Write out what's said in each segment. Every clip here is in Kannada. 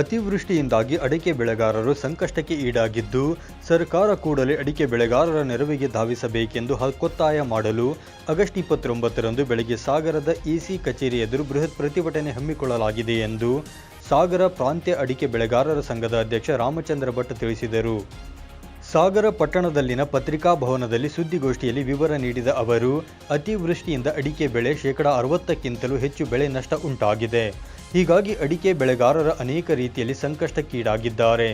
ಅತಿವೃಷ್ಟಿಯಿಂದಾಗಿ ಅಡಿಕೆ ಬೆಳೆಗಾರರು ಸಂಕಷ್ಟಕ್ಕೆ ಈಡಾಗಿದ್ದು, ಸರ್ಕಾರ ಕೂಡಲೇ ಅಡಿಕೆ ಬೆಳೆಗಾರರ ನೆರವಿಗೆ ಧಾವಿಸಬೇಕೆಂದು ಹಕ್ಕೊತ್ತಾಯ ಮಾಡಲು ಆಗಸ್ಟ್ ಇಪ್ಪತ್ತೊಂಬತ್ತರಂದು ಬೆಳಗ್ಗೆ ಸಾಗರದ ಇಸಿ ಕಚೇರಿ ಎದುರು ಬೃಹತ್ ಪ್ರತಿಭಟನೆ ಹಮ್ಮಿಕೊಳ್ಳಲಾಗಿದೆ ಎಂದು ಸಾಗರ ಪ್ರಾಂತ್ಯ ಅಡಿಕೆ ಬೆಳೆಗಾರರ ಸಂಘದ ಅಧ್ಯಕ್ಷ ರಾಮಚಂದ್ರ ಭಟ್ ತಿಳಿಸಿದರು. ಸಾಗರ ಪಟ್ಟಣದಲ್ಲಿನ ಪತ್ರಿಕಾ ಭವನದಲ್ಲಿ ಸುದ್ದಿಗೋಷ್ಠಿಯಲ್ಲಿ ವಿವರ ನೀಡಿದ ಅವರು, ಅತಿವೃಷ್ಟಿಯಿಂದ ಅಡಿಕೆ ಬೆಳೆ ಶೇಕಡ ಅರವತ್ತಕ್ಕಿಂತಲೂ ಹೆಚ್ಚು ಬೆಳೆ ನಷ್ಟ ಉಂಟಾಗಿದೆ. ಹೀಗಾಗಿ ಅಡಿಕೆ ಬೆಳೆಗಾರರ ಅನೇಕ ರೀತಿಯಲ್ಲಿ ಸಂಕಷ್ಟಕ್ಕೀಡಾಗಿದ್ದಾರೆ.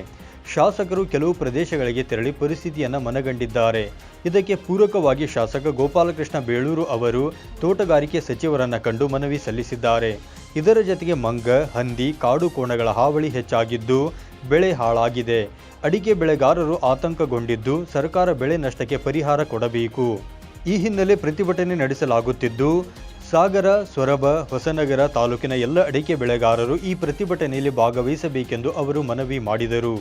ಶಾಸಕರು ಕೆಲವು ಪ್ರದೇಶಗಳಿಗೆ ತೆರಳಿ ಪರಿಸ್ಥಿತಿಯನ್ನು ಮನಗಂಡಿದ್ದಾರೆ. ಇದಕ್ಕೆ ಪೂರಕವಾಗಿ ಶಾಸಕ ಗೋಪಾಲಕೃಷ್ಣ ಬೇಳೂರು ಅವರು ತೋಟಗಾರಿಕೆ ಸಚಿವರನ್ನು ಕಂಡು ಮನವಿ ಸಲ್ಲಿಸಿದ್ದಾರೆ. ಇದರ ಜೊತೆಗೆ ಮಂಗ, ಹಂದಿ, ಕಾಡು ಕೋಣಗಳ ಹಾವಳಿ ಹೆಚ್ಚಾಗಿದ್ದು ಬೆಳೆ ಹಾಳಾಗಿದೆ. ಅಡಿಕೆ ಬೆಳೆಗಾರರು ಆತಂಕಗೊಂಡಿದ್ದು ಸರ್ಕಾರ ಬೆಳೆ ನಷ್ಟಕ್ಕೆ ಪರಿಹಾರ ಕೊಡಬೇಕು. ಈ ಹಿನ್ನೆಲೆ ಪ್ರತಿಭಟನೆ ನಡೆಸಲಾಗುತ್ತಿದ್ದು, ಸಾಗರ, ಸೊರಬ, ಹೊಸನಗರ ತಾಲೂಕಿನ ಎಲ್ಲ ಅಡಿಕೆ ಬೆಳೆಗಾರರು ಈ ಪ್ರತಿಭಟನೆಯಲ್ಲಿ ಭಾಗವಹಿಸಬೇಕೆಂದು ಅವರು ಮನವಿ ಮಾಡಿದರು.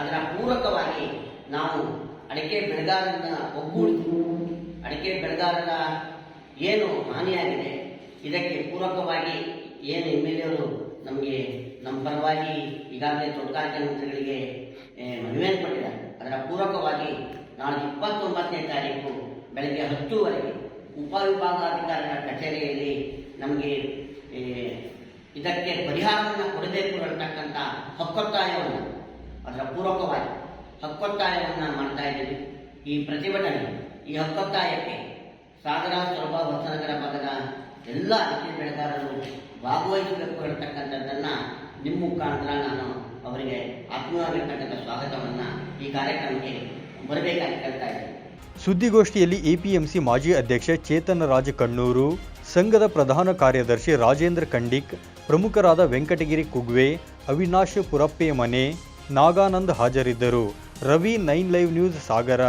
ಅದರ ಪೂರಕವಾಗಿ ನಾವು ಅಡಿಕೆ ಬೆಳೆಗಾರರನ್ನ ಅಡಿಕೆ ಬೆಳೆಗಾರರ ಏನು ಹಾನಿಯಾಗಿದೆ, ಇದಕ್ಕೆ ಪೂರಕವಾಗಿ ಏನು ಎಂ ಎಲ್ ಎವರು ನಮಗೆ ನಮ್ಮ ಪರವಾಗಿ ಈಗಾಗಲೇ ತೋಟಗಾರಿಕೆ ಮಂತ್ರಿಗಳಿಗೆ ಮನವಿಯನ್ನು ಕೊಟ್ಟಿದ್ದಾರೆ ಅದರ ಪೂರಕವಾಗಿ ನಾಳೆ ಇಪ್ಪತ್ತೊಂಬತ್ತನೇ ತಾರೀಕು ಬೆಳಗ್ಗೆ ಹತ್ತುವರೆಗೆ ಉಪವಿಭಾಗಾಧಿಕಾರಿಗಳ ಕಚೇರಿಯಲ್ಲಿ ನಮಗೆ ಇದಕ್ಕೆ ಪರಿಹಾರವನ್ನು ಕೊಡಬೇಕು ಅಂತಕ್ಕಂಥ ಹಕ್ಕೊತ್ತಾಯವನ್ನು, ಅದರ ಪೂರಕವಾಗಿ ಹಕ್ಕೊತ್ತಾಯವನ್ನು ಮಾಡ್ತಾ ಇದ್ದೀವಿ. ಈ ಪ್ರತಿಭಟನೆ, ಈ ಹಕ್ಕೊತ್ತಾಯಕ್ಕೆ ಸಾಗರ ಸೊರಬ ಹೊಸನಗರ ಭಾಗದ ಎಲ್ಲ ಅಡಿಕೆ ಬೆಳೆಗಾರರು ಭಾಗವಹಿಸಬೇಕು ಹೇಳ್ತಕ್ಕಂಥದ್ದನ್ನು ನಿಮ್ಮ ಮುಖಾಂತರ ನಾನು ಅವರಿಗೆ ಆತ್ಮೀಯವಾಗಿರ್ತಕ್ಕಂಥ ಸ್ವಾಗತವನ್ನ ಈ ಕಾರ್ಯಕ್ರಮಕ್ಕೆ ಬರಬೇಕಾಗಿ ಕೇಳ್ತಾ ಇದ್ದೀನಿ. ಸುದ್ದಿಗೋಷ್ಠಿಯಲ್ಲಿ ಎಪಿಎಂಸಿ ಮಾಜಿ ಅಧ್ಯಕ್ಷ ಚೇತನ ರಾಜ ಕಣ್ಣೂರು, ಸಂಘದ ಪ್ರಧಾನ ಕಾರ್ಯದರ್ಶಿ ರಾಜೇಂದ್ರ ಖಂಡಿಕ್, ಪ್ರಮುಖರಾದ ವೆಂಕಟಗಿರಿ ಕುಗ್ವೆ, ಅವಿನಾಶ್ ಪುರಪ್ಪೆ ಮನೆ, ನಾಗಾನಂದ್ ಹಾಜರಿದ್ದರು. Ravi nine live news Sagara.